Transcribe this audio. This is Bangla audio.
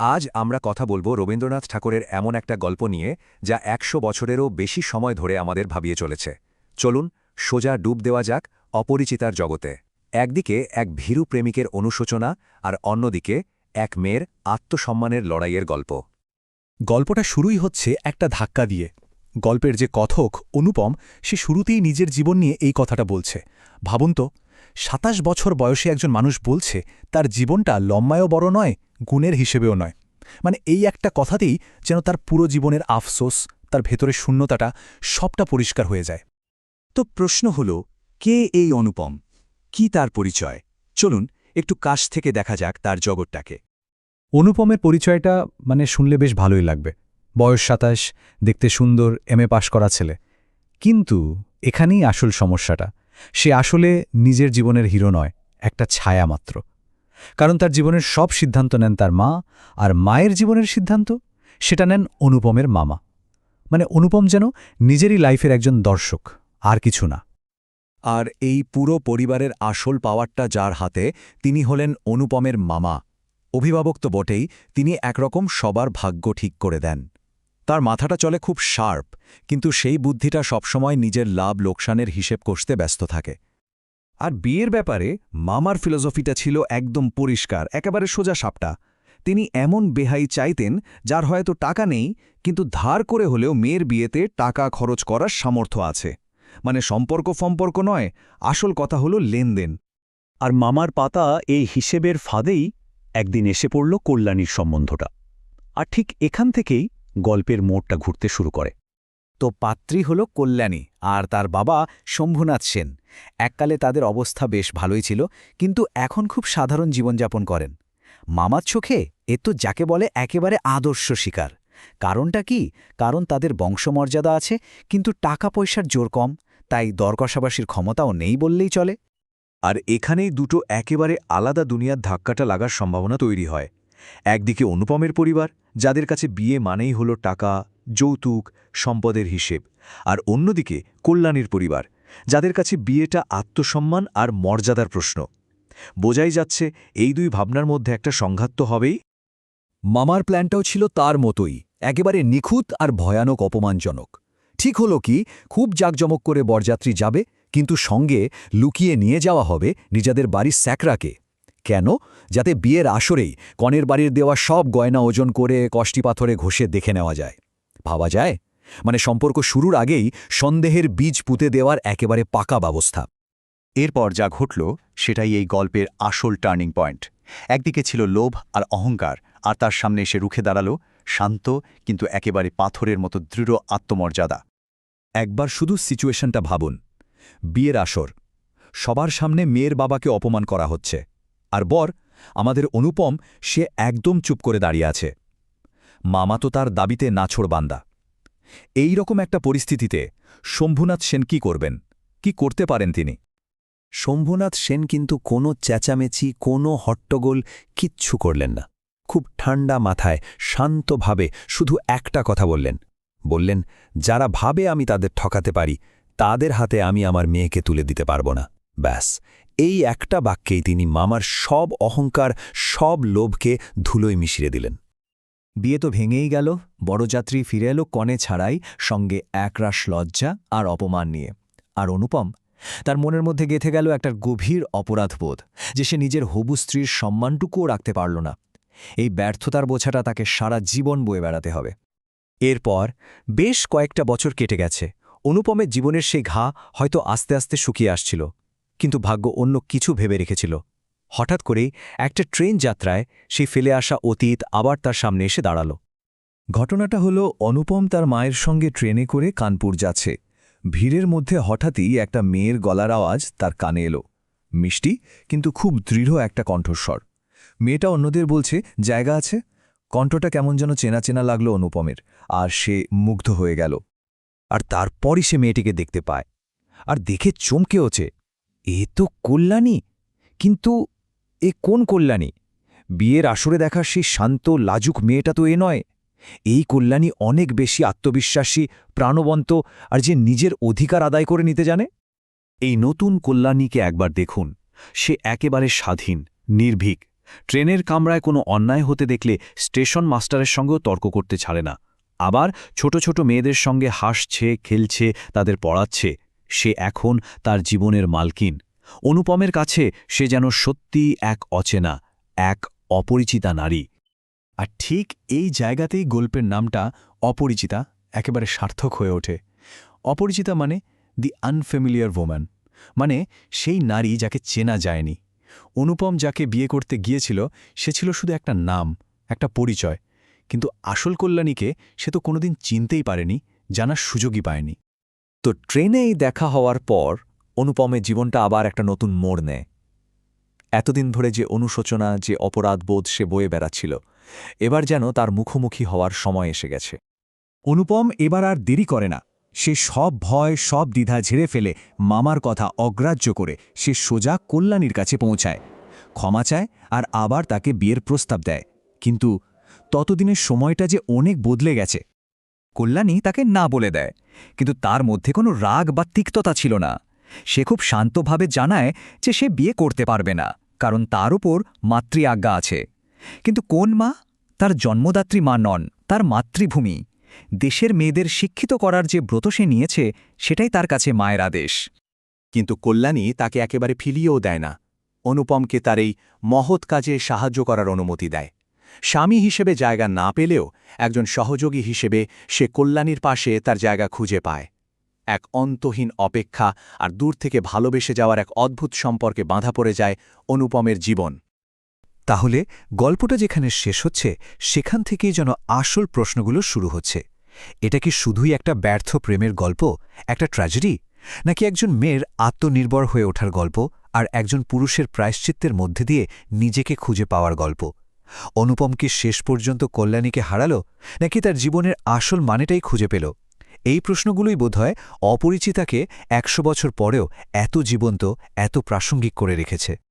আজ আমরা কথা বলব রবীন্দ্রনাথ ঠাকুরের এমন একটা গল্প নিয়ে, যা একশো বছরেরও বেশি সময় ধরে আমাদের ভাবিয়ে চলেছে। চলুন, সোজা ডুব দেওয়া যাক অপরিচিতার জগতে। একদিকে এক ভীরু প্রেমিকের অনুশোচনা আর অন্যদিকে এক মেয়ের আত্মসম্মানের লড়াইয়ের গল্প। গল্পটা শুরুই হচ্ছে একটা ধাক্কা দিয়ে। গল্পের যে কথক অনুপম, সে শুরুতেই নিজের জীবন নিয়ে এই কথাটা বলছে। ভাবুন তো সাতাশ বছর বয়সে একজন মানুষ বলছে, তার জীবনটা লম্বায়ও বড় নয়, গুণের হিসেবেও নয়। মানে এই একটা কথাতেই যেন তার পুরো জীবনের আফসোস, তার ভেতরের শূন্যতাটা সবটা পরিষ্কার হয়ে যায়। তো প্রশ্ন হল, কে এই অনুপম? কি তার পরিচয়? চলুন একটু কাশ থেকে দেখা যাক তার জগৎটাকে। অনুপমের পরিচয়টা মানে শুনলে বেশ ভালোই লাগবে। বয়স সাতাশ, দেখতে সুন্দর, এম এ পাশ করা ছেলে। কিন্তু এখানেই আসল সমস্যাটা। সে আসলে নিজের জীবনের হিরো নয়, একটা ছায়া মাত্র। কারণ তার জীবনের সব সিদ্ধান্ত নেন তার মা, আর মায়ের জীবনের সিদ্ধান্ত, সেটা নেন অনুপমের মামা। মানে অনুপম যেন নিজেরই লাইফের একজন দর্শক, আর কিছু না। আর এই পুরো পরিবারের আসল পাওয়ারটা যার হাতে, তিনি হলেন অনুপমের মামা। অভিভাবক তো বটেই, তিনি একরকম সবার ভাগ্য ঠিক করে দেন। তার মাথাটা চলে খুব শার্প, কিন্তু সেই বুদ্ধিটা সবসময় নিজের লাভ লোকসানের হিসেব কষতে ব্যস্ত থাকে। আর বিয়ের ব্যাপারে মামার ফিলসফিটা ছিল একদম পরিষ্কার, একেবারে সোজা সাপটা। তিনি এমন বেহাই চাইতেন, যার হয়তো টাকা নেই, কিন্তু ধার করে হলেও মেয়ের বিয়েতে টাকা খরচ করার সামর্থ্য আছে। মানে সম্পর্ক ফম্পর্ক নয়, আসল কথা হলো লেনদেন। আর মামার পাতা এই হিসেবের ফাঁদেই একদিন এসে পড়ল কল্যাণীর সম্বন্ধটা। আর ঠিক এখান থেকেই গল্পের মোড়টা ঘুরতে শুরু করে। তো পাত্রী হল কল্যাণী আর তার বাবা শম্ভুনাথ সেন। এককালে তাদের অবস্থা বেশ ভালোই ছিল, কিন্তু এখন খুব সাধারণ জীবনযাপন করেন। মামার চোখে এ তো যাকে বলে একেবারে আদর্শ শিকার। কারণটা কি? কারণ তাদের বংশমর্যাদা আছে, কিন্তু টাকা পয়সার জোর কম, তাই দরকষাবাসীর ক্ষমতাও নেই বললেই চলে। আর এখানেই দুটো একেবারে আলাদা দুনিয়ার ধাক্কাটা লাগার সম্ভাবনা তৈরি হয়। একদিকে অনুপমের পরিবার, যাদের কাছে বিয়ে মানেই হল টাকা, যৌতুক, সম্পদের হিসেব, আর অন্যদিকে কল্যাণীর পরিবার, যাদের কাছে বিয়েটা আত্মসম্মান আর মর্যাদার প্রশ্ন। বোঝাই যাচ্ছে এই দুই ভাবনার মধ্যে একটা সংঘাত তো হবেই। মামার প্ল্যানটাও ছিল তার মতোই, একেবারে নিখুঁত আর ভয়ানক অপমানজনক। ঠিক হলো কি, খুব জাকজমক করে বরযাত্রী যাবে, কিন্তু সঙ্গে লুকিয়ে নিয়ে যাওয়া হবে নিজেদের বাড়ির স্যাকরাকে কেন? যাতে বিয়ের আসরেই কনের বাড়ির দেওয়া সব গয়না ওজন করে কষ্টি পাথরে ঘষে দেখে নেওয়া যায়। ভাবা যায়? মানে সম্পর্ক শুরুর আগেই সন্দেহের বীজ পুঁতে দেওয়ার একেবারে পাকা ব্যবস্থা। এরপর যা ঘটল, সেটাই এই গল্পের আসল টার্নিং পয়েন্ট। একদিকে ছিল লোভ আর অহংকার, আর তার সামনে এসে রুখে দাঁড়াল শান্ত কিন্তু একেবারে পাথরের মতো দৃঢ় আত্মমর্যাদা। একবার শুধু সিচুয়েশনটা ভাবুন। বিয়ের আসর। সবার সামনে মেয়ের বাবাকে অপমান করা হচ্ছে। আর বর, আমাদের অনুপম, সে একদম চুপ করে দাঁড়িয়ে আছে। মামা তো তার দাবিতে নাছোড় বান্দা। এই রকম একটা পরিস্থিতিতে শম্ভুনাথ সেন কি করবেন? কি করতে পারেন তিনি? শম্ভুনাথ সেন কিন্তু কোনো চেঁচামেচি, কোনো হট্টগোল কিচ্ছু করলেন না। খুব ঠান্ডা মাথায়, শান্তভাবে শুধু একটা কথা বললেন। বললেন, যারা ভাবে আমি তাদের ঠকাতে পারি, তাদের হাতে আমি আমার মেয়েকে তুলে দিতে পারব না। ব্যাস, এই একটা বাক্যেই তিনি মামার সব অহংকার, সব লোভকে ধুলোয় মিশিয়ে দিলেন। বিয়ে তো ভেঙেই গেল, বড়যাত্রী ফিরে এলো কনে ছাড়াই, সঙ্গে একরাশ লজ্জা আর অপমান নিয়ে। আর অনুপম, তার মনের মধ্যে গেথে গেল একটা গভীর অপরাধবোধ, যে সে নিজের হবু স্ত্রীর সম্মানটুকুও রাখতে পারল না। এই ব্যর্থতার বোঝাটা তাকে সারা জীবন বয়ে বেড়াতে হবে। এরপর বেশ কয়েকটা বছর কেটে গেছে, অনুপমের জীবনের সেই ঘা হয়তো আস্তে আস্তে শুকিয়ে আসছিল। কিন্তু ভাগ্য অন্য কিছু ভেবে রেখেছিল। হঠাৎ করেই একটা ট্রেন যাত্রায় সেই ফেলে আসা অতীত আবার তার সামনে এসে দাঁড়াল। ঘটনাটা হলো, অনুপম তার মায়ের সঙ্গে ট্রেনে করে কানপুর যাচ্ছে। ভিড়ের মধ্যে হঠাৎই একটা মেয়ের গলার আওয়াজ তার কানে এলো। মিষ্টি, কিন্তু খুব দৃঢ় একটা কণ্ঠস্বর। মেয়েটা অন্যদের বলছে, জায়গা আছে? কণ্ঠটা কেমন যেন চেনা চেনা লাগল অনুপমের, আর সে মুগ্ধ হয়ে গেল। আর তারপরই সে মেয়েটিকে দেখতে পায়। আর দেখে চমকেওছে এ তো কল্যাণী। কিন্তু এ কোন কল্যাণী? বিয়ের আসরে দেখা সেই শান্ত, লাজুক মেয়েটা তো এ নয়। এই কল্যাণী অনেক বেশি আত্মবিশ্বাসী, প্রাণবন্ত আর যে নিজের অধিকার আদায় করে নিতে জানে। এই নতুন কল্যাণীকে একবার দেখুন। সে একেবারে স্বাধীন, নির্ভীক। ট্রেনের কামরায় কোনো অন্যায় হতে দেখলে স্টেশন মাস্টারের সঙ্গেও তর্ক করতে ছাড়ে না। আবার ছোট ছোট মেয়েদের সঙ্গে হাসছে, খেলছে, তাদের পড়াচ্ছে। সে এখন তার জীবনের মালকিন। অনুপমের কাছে সে যেন সত্যি এক অচেনা, এক অপরিচিতা নারী। আর ঠিক এই জায়গাতেই গল্পের নামটা অপরিচিতা একেবারে সার্থক হয়ে ওঠে। অপরিচিতা মানে দি আনফ্যামিলিয়ার ওম্যান মানে সেই নারী যাকে চেনা যায়নি। অনুপম যাকে বিয়ে করতে গিয়েছিল, সে ছিল শুধু একটা নাম, একটা পরিচয়। কিন্তু আসল কল্যাণীকে সে তো কোনোদিন চিনতেই পারেনি, জানার সুযোগই পায়নি। তো ট্রেনেই দেখা হওয়ার পর অনুপমের জীবনটা আবার একটা নতুন মোড় নেয়। এতদিন ধরে যে অনুশোচনা, যে অপরাধবোধ সে বয়ে বেড়াচ্ছিল, এবার যেন তার মুখোমুখি হওয়ার সময় এসে গেছে। অনুপম এবার আর দেরি করে না। সে সব ভয়, সব দ্বিধা ঝেড়ে ফেলে মামার কথা অগ্রাহ্য করে সে সোজা কল্যাণীর কাছে পৌঁছায়। ক্ষমা চায় আর আবার তাকে বিয়ের প্রস্তাব দেয়। কিন্তু ততদিনের সময়টা যে অনেক বদলে গেছে। কল্যাণী তাকে না বলে দেয়। কিন্তু তার মধ্যে কোনো রাগ বা তিক্ততা ছিল না। সে খুব শান্তভাবে জানায় যে সে বিয়ে করতে পারবে না, কারণ তার উপর মাতৃ আজ্ঞা আছে। কিন্তু কোন মা? তার জন্মদাত্রী মা নন, তার মাতৃভূমি। দেশের মেয়েদের শিক্ষিত করার যে ব্রত সে নিয়েছে, সেটাই তার কাছে মায়ের আদেশ। কিন্তু কল্যাণী তাকে একেবারে ফিরিয়েও দেয় না। অনুপমকে তার এই মহৎ কাজে সাহায্য করার অনুমতি দেয়। স্বামী হিসেবে জায়গা না পেলেও একজন সহযোগী হিসেবে সে কল্যাণীর পাশে তার জায়গা খুঁজে পায়। এক অন্তহীন অপেক্ষা আর দূর থেকে ভালোবেসে যাওয়ার এক অদ্ভুত সম্পর্কে বাঁধা পড়ে যায় অনুপমের জীবন। তাহলে গল্পটা যেখানে শেষ হচ্ছে, সেখান থেকেই যেন আসল প্রশ্নগুলো শুরু হচ্ছে। এটা কি শুধুই একটা ব্যর্থ প্রেমের গল্প, একটা ট্র্যাজেডি? নাকি একজন মেয়ের আত্মনির্ভর হয়ে ওঠার গল্প আর একজন পুরুষের প্রায়শ্চিত্তের মধ্যে দিয়ে নিজেকে খুঁজে পাওয়ার গল্প? অনুপম কি শেষ পর্যন্ত কল্যাণীকে হারালো, নাকি তার জীবনের আসল মানেটাই খুঁজে পেল? এই প্রশ্নগুলোই বোধহয় অপরিচিতাকে একশো বছর পরেও এত জীবন্ত, এত প্রাসঙ্গিক করে রেখেছে।